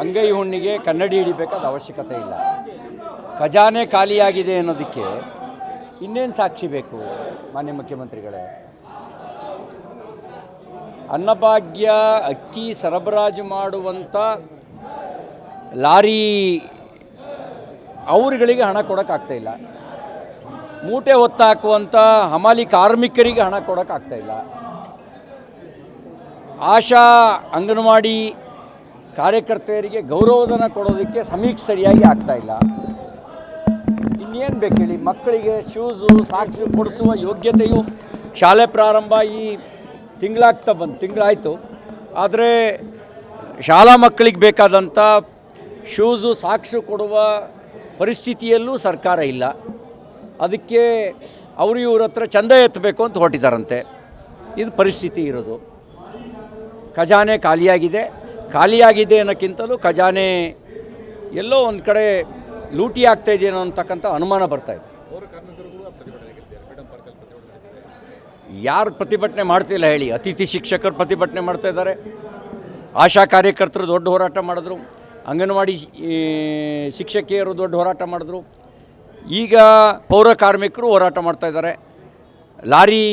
ಅಂಗ್ ಹುಣ್ಣಿಗೆ ಕನ್ನಡಿ ಹಿಡಿಬೇಕಾದ ಅವಶ್ಯಕತೆ ಇಲ್ಲ. ಖಜಾನೆ ಖಾಲಿಯಾಗಿದೆ ಅನ್ನೋದಕ್ಕೆ ಇನ್ನೇನು ಸಾಕ್ಷಿ ಬೇಕು, ಮಾನ್ಯ ಮುಖ್ಯಮಂತ್ರಿಗಳೇ? ಅನ್ನಭಾಗ್ಯ ಅಕ್ಕಿ ಸರಬರಾಜು ಮಾಡುವಂಥ ಲಾರಿ, ಅವರುಗಳಿಗೆ ಹಣ ಕೊಡೋಕ್ಕಾಗ್ತಾಯಿಲ್ಲ ಮೂಟೆ ಹೊತ್ತಾಕುವಂಥ ಹಮಾಲಿ ಕಾರ್ಮಿಕರಿಗೆ ಹಣ ಕೊಡೋಕ್ಕಾಗ್ತಾ ಇಲ್ಲ. ಆಶಾ ಅಂಗನವಾಡಿ ಕಾರ್ಯಕರ್ತೆಯರಿಗೆ ಗೌರವಧನ ಕೊಡೋದಕ್ಕೆ ಸಮೀಕ್ಷೆ ಸರಿಯಾಗಿ ಆಗ್ತಾ ಇಲ್ಲ. ಇನ್ನೇನು ಬೇಕು ಹೇಳಿ? ಮಕ್ಕಳಿಗೆ ಶೂಸು, ಸಾಕ್ಸು ಕೊಡಿಸುವ ಯೋಗ್ಯತೆಯು ಶಾಲೆ ಪ್ರಾರಂಭ ಈ ತಿಂಗಳಾಗ್ತಾ ಬಂದು, ತಿಂಗಳಾಯಿತು. ಆದರೆ ಶಾಲಾ ಮಕ್ಕಳಿಗೆ ಬೇಕಾದಂಥ ಶೂಸು, ಸಾಕ್ಸು ಕೊಡುವ ಪರಿಸ್ಥಿತಿಯಲ್ಲೂ ಸರ್ಕಾರ ಇಲ್ಲ. ಅದಕ್ಕೆ ಅವರು ಇವ್ರ ಹತ್ರ ಚಂದ ಎತ್ತಬೇಕು ಅಂತ ಹೊರಟಿದ್ದಾರಂತೆ ಇದು ಪರಿಸ್ಥಿತಿ ಇರೋದು. ಖಜಾನೆ ಖಾಲಿಯಾಗಿದೆ. ಖಾಲಿಯಾಗಿದೆ ಅನ್ನೋಕ್ಕಿಂತಲೂ ಖಜಾನೆ ಎಲ್ಲೋ ಒಂದು ಕಡೆ ಲೂಟಿ ಆಗ್ತಾ ಇದೆಯೇನೋ ಅಂತಕ್ಕಂಥ ಅನುಮಾನ ಬರ್ತಾ ಇದೆ. ಯಾರು ಪ್ರತಿಭಟನೆ ಮಾಡ್ತಿಲ್ಲ ಹೇಳಿ. ಅತಿಥಿ ಶಿಕ್ಷಕರು ಪ್ರತಿಭಟನೆ ಮಾಡ್ತಾ ಇದ್ದಾರೆ. ಆಶಾ ಕಾರ್ಯಕರ್ತರು ದೊಡ್ಡ ಹೋರಾಟ ಮಾಡಿದ್ರು. ಅಂಗನವಾಡಿ ಶಿಕ್ಷಕಿಯರು ದೊಡ್ಡ ಹೋರಾಟ ಮಾಡಿದ್ರು. ಈಗ ಪೌರ ಕಾರ್ಮಿಕರು ಹೋರಾಟ ಮಾಡ್ತಾ ಇದ್ದಾರೆ. ಲಾರಿ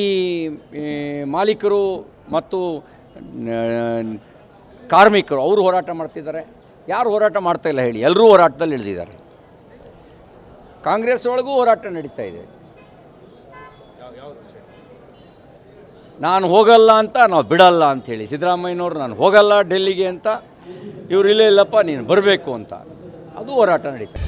ಮಾಲೀಕರು ಮತ್ತು ಕಾರ್ಮಿಕರು, ಅವರು ಹೋರಾಟ ಮಾಡ್ತಿದ್ದಾರೆ. ಯಾರು ಹೋರಾಟ ಮಾಡ್ತಾ ಇಲ್ಲ ಹೇಳಿ ಎಲ್ಲರೂ ಹೋರಾಟದಲ್ಲಿ ಇಳಿದಿದ್ದಾರೆ. ಕಾಂಗ್ರೆಸ್ ಒಳಗೂ ಹೋರಾಟ ನಡೀತಾ ಇದೆ. ನಾನು ಹೋಗಲ್ಲ ಅಂತ, ನಾವು ಬಿಡಲ್ಲ ಅಂಥೇಳಿ ಸಿದ್ದರಾಮಯ್ಯನವರು ನಾನು ಹೋಗಲ್ಲ ಡೆಲ್ಲಿಗೆ ಅಂತ, ಇವರು ಇಲ್ಲೇ ಇಲ್ಲಪ್ಪ, ನೀನು ಬರಬೇಕು ಅಂತ. ಅದು ಹೋರಾಟ ನಡೀತಾ